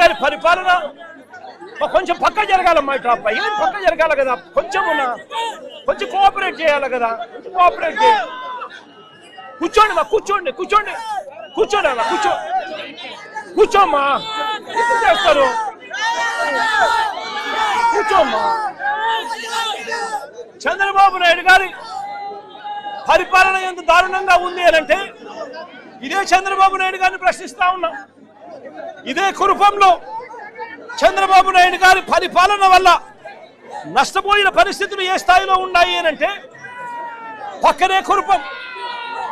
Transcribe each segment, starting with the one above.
గారి పరిపాలన. కొంచెం పక్క జరగాలమ్మా ఇట్లా అబ్బాయి ఏం పక్క జరగాలి కదా? కొంచెం కొంచెం కోఆపరేట్ చేయాలి కదా? కోఆపరేట్ చేయాలి కూర్చోండి మా కూర్చోండి కూర్చోండి. కూర్చోండి అన్న కూర్చో. కూర్చోమ్మా. ఎప్పుడు చేస్తారు? కూర్చోమ్మా. చంద్రబాబు నాయుడు గారి పరిపాలన ఎంత దారుణంగా ఉంది అని అంటే ఇదే చంద్రబాబు నాయుడు గారిని ప్రశ్నిస్తా ఉన్నాం. ఇదే కురుపంలో చంద్రబాబు నాయుడు గారి పరిపాలన వల్ల నష్టపోయిన పరిస్థితులు ఏ స్థాయిలో ఉన్నాయి అంటే పక్కనే కురుపం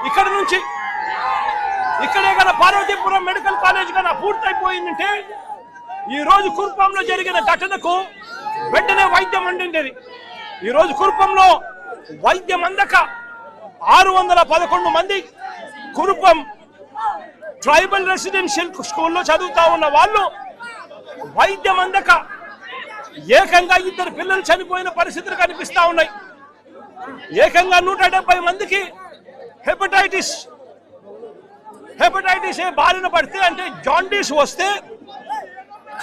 ఇక్కడ నుంచి. ఇక్కడే కదా పార్వతీపురం మెడికల్ కాలేజ్ కన్నా పూర్తయిపోయిందంటే ఈ రోజు కురుపంలో జరిగిన ఘటనకు వెంటనే వైద్యం అందిండేది. ఈ రోజు కురుపంలో వైద్యం అందక ఆరు వందల పదకొండు మంది కురుపం ట్రైబల్ రెసిడెన్షియల్ స్కూల్లో చదువుతా ఉన్న వాళ్ళు వైద్యం అందక ఏకంగా ఇద్దరు పిల్లలు చనిపోయిన పరిస్థితులు కనిపిస్తా ఉన్నాయి. ఏకంగా నూట డెబ్బై మందికి హెపటైటిస్. హెపటైటిస్ ఏ బారిన పడితే అంటే జాండీస్ వస్తే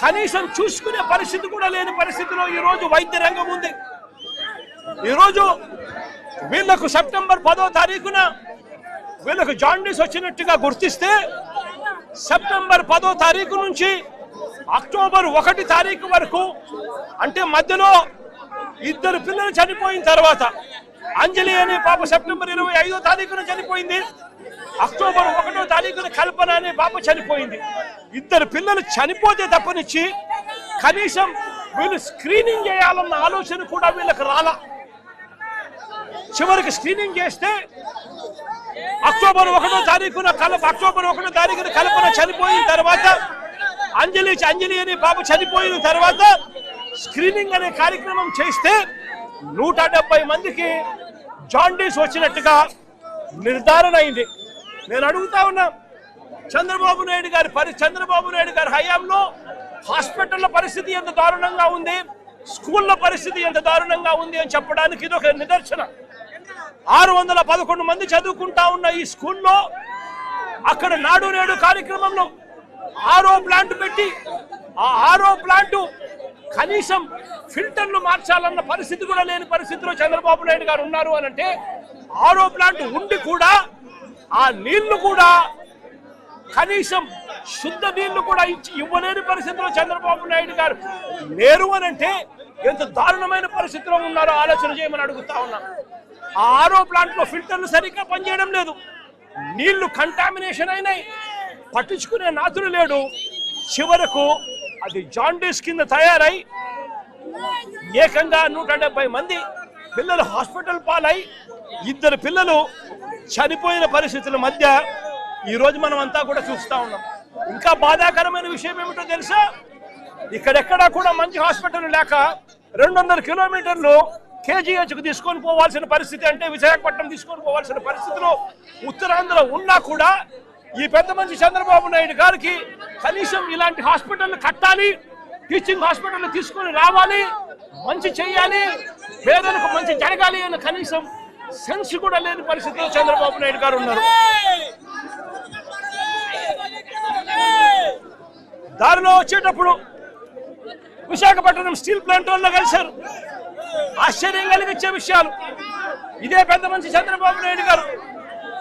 కనీసం చూసుకునే పరిస్థితి కూడా లేని పరిస్థితిలో ఈరోజు వైద్య రంగం ఉంది. ఈరోజు వీళ్ళకు సెప్టెంబర్ పదో తారీఖున వీళ్ళకు జాండీస్ వచ్చినట్టుగా గుర్తిస్తే సెప్టెంబర్ పదో తారీఖు నుంచి అక్టోబర్ ఒకటి తారీఖు వరకు అంటే మధ్యలో ఇద్దరు పిల్లలు చనిపోయిన తర్వాత అంజలి అనే పాప సెప్టెంబర్ ఇరవై ఐదో తారీఖున చనిపోయింది అక్టోబర్ ఒకటో తారీఖున కల్పన అనే పాప చనిపోయింది. ఇద్దరు పిల్లలు చనిపోతే తప్పనిచ్చి కనీసం వీళ్ళు స్క్రీనింగ్ చేయాలన్న ఆలోచన కూడా వీళ్ళకి రాలా. చివరికి స్క్రీనింగ్ చేస్తే అక్టోబర్ ఒకటో తారీఖున కల అక్టోబర్ ఒకటో తారీఖున కల్పన చనిపోయిన తర్వాత అంజలి అంజలి అనే పాప చనిపోయిన తర్వాత స్క్రీనింగ్ అనే కార్యక్రమం చేస్తే నూట డెబ్బై మందికి జాండీస్ వచ్చినట్టుగా నిర్ధారణ అయింది. నేను అడుగుతా ఉన్నా చంద్రబాబు నాయుడు గారి పరి చంద్రబాబు నాయుడు గారి హయాంలో హాస్పిటల్ల పరిస్థితి ఎంత దారుణంగా ఉంది స్కూళ్ళ పరిస్థితి ఎంత దారుణంగా ఉంది అని చెప్పడానికి ఇది ఒక నిదర్శన. ఆరు వందల పదకొండు మంది చదువుకుంటా ఉన్న ఈ స్కూల్లో అక్కడ నాడు నేడు కార్యక్రమంలో ఆరో ప్లాంట్ పెట్టి ఆ ఆరో ప్లాంట్ కనీసం ఫిల్టర్లు మార్చాలన్న పరిస్థితి కూడా లేని పరిస్థితిలో చంద్రబాబు నాయుడు గారు ఉన్నారు అని అంటే ఆరో ప్లాంట్ ఉండి కూడా ఆ నీళ్ళు కూడా కనీసం శుద్ధ నీళ్ళు కూడా ఇచ్చి ఇవ్వలేని పరిస్థితిలో చంద్రబాబు నాయుడు గారు లేరు అని అంటే ఎంత దారుణమైన పరిస్థితిలో ఉన్నారో ఆలోచన చేయమని అడుగుతా ఉన్నాను. ఆ ఆరో ప్లాంట్లో ఫిల్టర్లు సరిగ్గా పనిచేయడం లేదు. నీళ్ళు కంటామినేషన్ అయినాయి. పట్టించుకునే నాతులు లేడు. చివరకు అది జాండీస్ కింద తయారై ఏకంగా నూట డెబ్బై మంది పిల్లలు హాస్పిటల్ పాలై ఇద్దరు పిల్లలు చనిపోయిన పరిస్థితుల మధ్య ఈరోజు మనం అంతా కూడా చూస్తూ ఉన్నాం. ఇంకా బాధాకరమైన విషయం ఏమిటో తెలుసా? ఇక్కడెక్కడా కూడా మంచి హాస్పిటల్ లేక రెండు వందల కిలోమీటర్లు కేజీహెచ్కు తీసుకొని పోవాల్సిన పరిస్థితి అంటే విశాఖపట్నం తీసుకొని పోవాల్సిన పరిస్థితిలో ఉత్తరాంధ్ర ఉన్నా కూడా ఈ పెద్ద మంచి చంద్రబాబు నాయుడు గారికి కనీసం ఇలాంటి హాస్పిటల్ కట్టాలి టీచింగ్ హాస్పిటల్ తీసుకొని రావాలి మంచి చేయాలి పేదలకు మంచి జరగాలి అని కనీసం సెన్స్ కూడా లేని పరిస్థితిలో చంద్రబాబు నాయుడు గారు ఉన్నారు. దారిలో వచ్చేటప్పుడు విశాఖపట్నం స్టీల్ ప్లాంట్ వాళ్ళు కలిశారు. ఆశ్చర్యం కలిగించే విషయాలు. ఇదే పెద్ద మంచి చంద్రబాబు నాయుడు గారు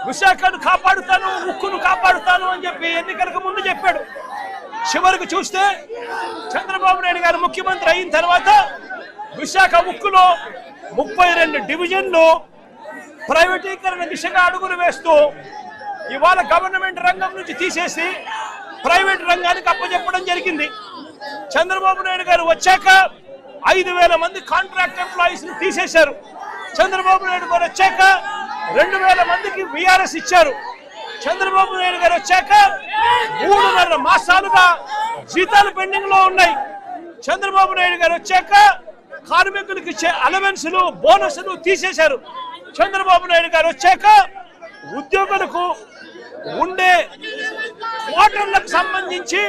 విశాఖను కాపాడుతాను ఉక్కును కాపాడుతాను అని చెప్పి ఎన్నికలకు ముందు చెప్పాడు. చివరికి చూస్తే చంద్రబాబు నాయుడు గారు ముఖ్యమంత్రి అయిన తర్వాత విశాఖ ఉక్కులో ముప్పై రెండు డివిజన్లు ప్రైవేటీకరణ దిశగా అడుగులు వేస్తూ ఇవాళ గవర్నమెంట్ రంగం నుంచి తీసేసి ప్రైవేట్ రంగానికి అప్పచెప్పడం జరిగింది. చంద్రబాబు నాయుడు గారు వచ్చాక ఐదు వేల మంది కాంట్రాక్ట్ ఎంప్లాయీస్ని తీసేశారు. చంద్రబాబు నాయుడు గారు వచ్చాక రెండు వేల మందికి విఆర్ఎస్ ఇచ్చారు. చంద్రబాబు నాయుడు గారు వచ్చాక మూడున్నర మాసాలుగా జీతాలు పెండింగ్లో ఉన్నాయి. చంద్రబాబు నాయుడు గారు వచ్చాక కార్మికులకు ఇచ్చే అలవెన్సులు బోనస్లు తీసేశారు. చంద్రబాబు నాయుడు గారు వచ్చాక ఉద్యోగులకు ఉండే క్వార్టర్లకు సంబంధించి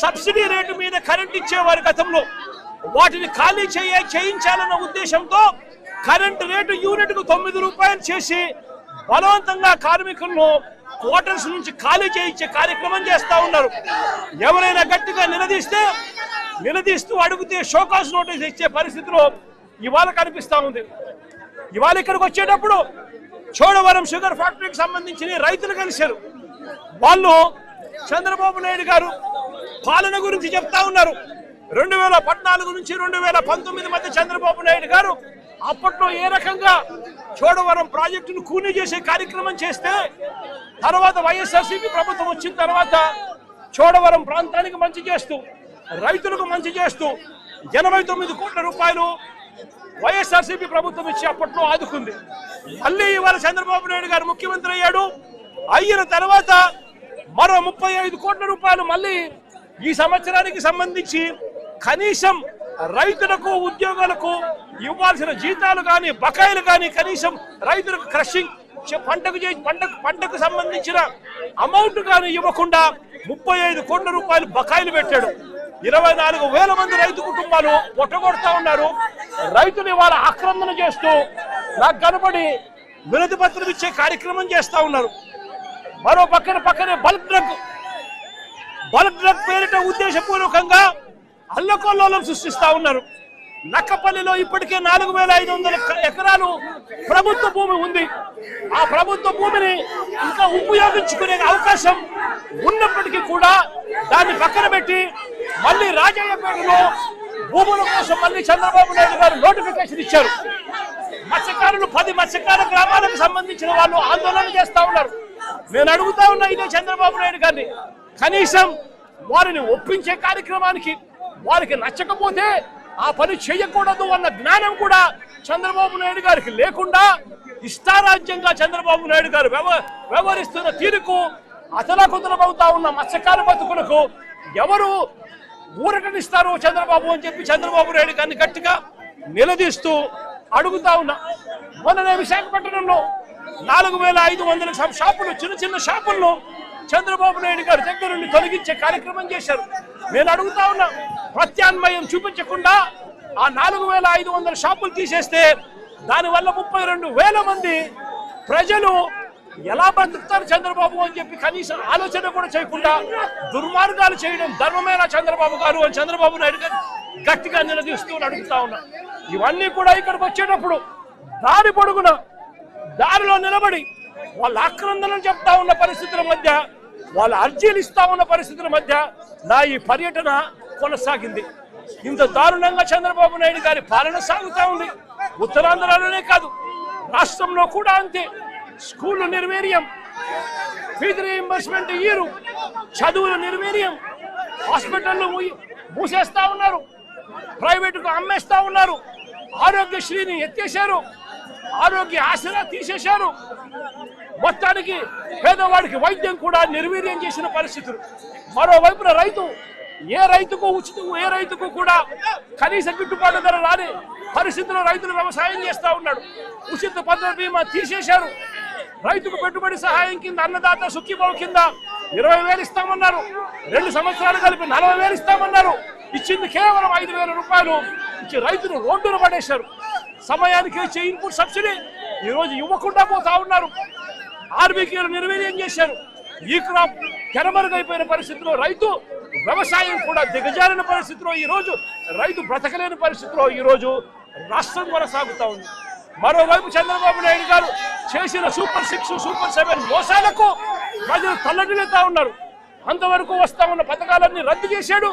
సబ్సిడీ రేటు మీద కరెంట్ ఇచ్చేవారు గతంలో. వాటిని ఖాళీ చేయ చేయించాలన్న ఉద్దేశంతో కరెంటు రేటు యూనిట్కు తొమ్మిది రూపాయలు చేసి బలవంతంగా కార్మికులను క్వార్టర్స్ నుంచి ఖాళీ చేయించే కార్యక్రమం చేస్తా ఉన్నారు. ఎవరైనా గట్టిగా నిలదీస్తే నిలదీస్తూ అడిగితే షోకాస్ నోటీస్ ఇచ్చే పరిస్థితిలో ఇవాళ కనిపిస్తా ఉంది. ఇవాళ ఇక్కడికి వచ్చేటప్పుడు చోడవరం షుగర్ ఫ్యాక్టరీకి సంబంధించిన రైతులు కలిశారు. వాళ్ళు చంద్రబాబు నాయుడు గారు పాలన గురించి చెప్తా ఉన్నారు. రెండు వేల పద్నాలుగు నుంచి రెండు వేల పంతొమ్మిది మధ్య చంద్రబాబు నాయుడు గారు అప్పట్లో ఏ రకంగా చోడవరం ప్రాజెక్టును కూనీ చేసే కార్యక్రమం చేస్తే తర్వాత వైఎస్ఆర్సీపీ ప్రభుత్వం వచ్చిన తర్వాత చోడవరం ప్రాంతానికి మంచి చేస్తూ రైతులకు మంచి చేస్తూ ఎనభై తొమ్మిది కోట్ల రూపాయలు వైఎస్ఆర్సీపీ ప్రభుత్వం ఇచ్చి అప్పట్లో ఆదుకుంది. మళ్ళీ ఇవాళ చంద్రబాబు నాయుడు గారు ముఖ్యమంత్రి అయ్యాడు. అయిన తర్వాత మరో ముప్పై ఐదు కోట్ల రూపాయలు మళ్ళీ ఈ సంవత్సరానికి సంబంధించి కనీసం రైతులకు ఉద్యోగులకు ఇవ్వాల్సిన జీతాలు కానీ బకాయిలు కానీ కనీసం రైతులకు క్రషింగ్ చే- పంటకు పంటకు పంటకు సంబంధించిన అమౌంట్ కానీ ఇవ్వకుండా ముప్పై ఐదు కోట్ల రూపాయలు బకాయిలు పెట్టాడు. ఇరవై నాలుగు వేల మంది రైతు కుటుంబాలు పొట్టగొడతా ఉన్నారు. రైతులు ఇవాళ ఆక్రందన చేస్తూ నాకు కనబడి వినతి పత్రం ఇచ్చే కార్యక్రమం చేస్తా ఉన్నారు. మరో పక్కన పక్కనే బల్క్ డ్రగ్ బల్క్ డ్రగ్ పేరిట ఉద్దేశపూర్వకంగా అల్లకొల్లోలం సృష్టిస్తా ఉన్నారు. నక్కపల్లిలో ఇప్పటికే నాలుగు వేల ఐదు వందల ఎకరాలు ప్రభుత్వ భూమి ఉంది. ఆ ప్రభుత్వ భూమిని ఇంకా ఉపయోగించుకునే అవకాశం ఉన్నప్పటికీ కూడా దాన్ని పక్కన పెట్టి మళ్ళీ రాజయ్యపేటలో భూముల కోసం మళ్ళీ చంద్రబాబు నాయుడు గారు నోటిఫికేషన్ ఇచ్చారు. మత్స్యకారులు పది మత్స్యకార గ్రామాలకు సంబంధించిన వాళ్ళు ఆందోళన చేస్తా ఉన్నారు. నేను అడుగుతా ఉన్నా ఇదే చంద్రబాబు నాయుడు గారిని. కనీసం వారిని ఒప్పించే కార్యక్రమానికి వారికి నచ్చకపోతే ఆ పని చేయకూడదు అన్న జ్ఞానం కూడా చంద్రబాబు నాయుడు గారికి లేకుండా ఇష్టారాజ్యంగా చంద్రబాబు నాయుడు గారు వ్యవహరిస్తున్న తీరుకు అతలాకుతలమవుతా ఉన్న మత్స్యకార బతుకులకు ఎవరు ఊరటనిస్తారు చంద్రబాబు అని చెప్పి చంద్రబాబు నాయుడు గారిని గట్టిగా నిలదీస్తూ అడుగుతా ఉన్నా మొన్ననే విశాఖపట్నంలో నాలుగు వేల ఐదు వందల షాపులు చిన్న చిన్న షాపులను చంద్రబాబు నాయుడు గారి దగ్గర నుండి తొలగించే కార్యక్రమం చేశారు. నేను అడుగుతా ఉన్నా ప్రత్యామ్నాయం చూపించకుండా ఆ నాలుగు వేల ఐదు వందల షాపులు తీసేస్తే దానివల్ల ముప్పై రెండు వేల మంది ప్రజలు ఎలా బతుకుతారు చంద్రబాబు అని చెప్పి కనీసం ఆలోచన కూడా చేయకుండా దుర్మార్గాలు చేయడం ధర్మమేనా చంద్రబాబు గారు అని చంద్రబాబు నాయుడు గారు గట్టిగా నిలదీస్తూ అడుగుతా ఉన్నా ఇవన్నీ కూడా ఇక్కడికి వచ్చేటప్పుడు దారి పొడుగున దారిలో నిలబడి వాళ్ళ ఆక్రందనలు చెప్తా ఉన్న పరిస్థితుల మధ్య వాళ్ళ అర్జీలు ఇస్తా ఉన్న పరిస్థితుల మధ్య నా ఈ పర్యటన కొనసాగింది. ఇంత దారుణంగా చంద్రబాబు నాయుడు గారి పాలన సాగుతూ ఉంది. ఉత్తరాంధ్రలోనే కాదు రాష్ట్రంలో కూడా అంతే. స్కూళ్ళు నిర్వీర్యం ఫీజు రీఎంబర్స్మెంట్ ఇయ్యరు చదువులు నిర్వీర్యం. హాస్పిటల్లు మూసేస్తా ఉన్నారు. ప్రైవేటుకు అమ్మేస్తా ఉన్నారు. ఆరోగ్యశ్రీని ఎత్తేశారు. ఆరోగ్య ఆసరా తీసేశారు. మొత్తానికి పేదవాడికి వైద్యం కూడా నిర్వీర్యం చేసిన పరిస్థితులు. మరోవైపున రైతు ఏ రైతుకు ఉచిత ఏ రైతుకు కూడా కనీస గిట్టుబాటు ధర రాని పరిస్థితుల్లో రైతులు వ్యవసాయం చేస్తా ఉన్నాడు. ఉచిత పద్ధతి బీమా తీసేశారు. రైతుకు పెట్టుబడి సహాయం కింద అన్నదాత సుఖీభావ కింద ఇరవై వేలు ఇస్తామన్నారు. రెండు సంవత్సరాలు కలిపి నలభై వేలు ఇస్తామన్నారు. ఇచ్చింది కేవలం ఐదు వేల రూపాయలు ఇచ్చి రైతును రోడ్డును పడేశారు. సమయానికి ఇచ్చే ఇన్పుట్ సబ్సిడీ ఈ రోజు ఇవ్వకుండా పోతా ఉన్నారు. ఆర్బీకేలు నిర్వీర్యం చేశారు. ఈ క్రాప్ తెరమరుగైపోయిన పరిస్థితిలో రైతు వ్యవసాయం కూడా దిగజారిన పరిస్థితిలో ఈ రోజు రైతు బ్రతకలేని పరిస్థితిలో ఈ రోజు రాష్ట్రం కొనసాగుతూ ఉంది. మరోవైపు చంద్రబాబు నాయుడు గారు చేసిన సూపర్ సిక్స్ సూపర్ సెవెన్ మోసాలకు ప్రజలు తల్లడిల్లుతా ఉన్నారు. అంతవరకు వస్తా ఉన్న పథకాలన్నీ రద్దు చేశాడు.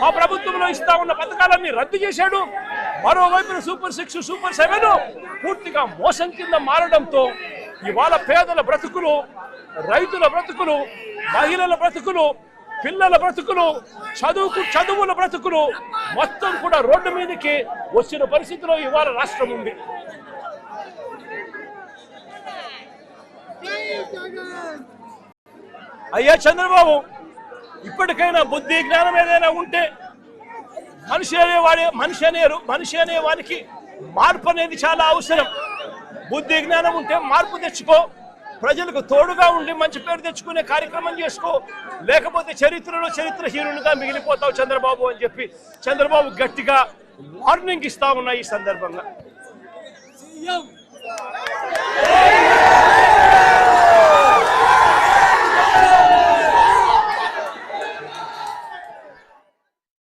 మా ప్రభుత్వంలో ఇస్తా ఉన్న పథకాలన్నీ రద్దు చేశాడు. మరోవైపున సూపర్ సిక్స్ సూపర్ సెవెన్ పూర్తిగా మోసం కింద మారడంతో ఇవాళ పేదల బ్రతుకులు రైతుల బ్రతుకులు మహిళల బ్రతుకులు పిల్లల బ్రతుకులు చదువుకు చదువుల బ్రతుకులు మొత్తం కూడా రోడ్డు మీదకి వచ్చిన పరిస్థితిలో ఇవాళ రాష్ట్రం ఉంది. అయ్యా చంద్రబాబు ఇప్పటికైనా బుద్ధి జ్ఞానం ఏదైనా ఉంటే మనిషి అనేవాడే మనిషి అనేరు మనిషి అనే వారికి మార్పు అనేది చాలా అవసరం. బుద్ధి జ్ఞానం ఉంటే మార్పు తెచ్చుకో. ప్రజలకు తోడుగా ఉండి మంచి పేరు తెచ్చుకునే కార్యక్రమం చేసుకో. లేకపోతే చరిత్రలో చరిత్రహీనునిగా మిగిలిపోతావు చంద్రబాబు అని చెప్పి చంద్రబాబు గట్టిగా వార్నింగ్ ఇస్తా ఉన్నాయి ఈ సందర్భంగా.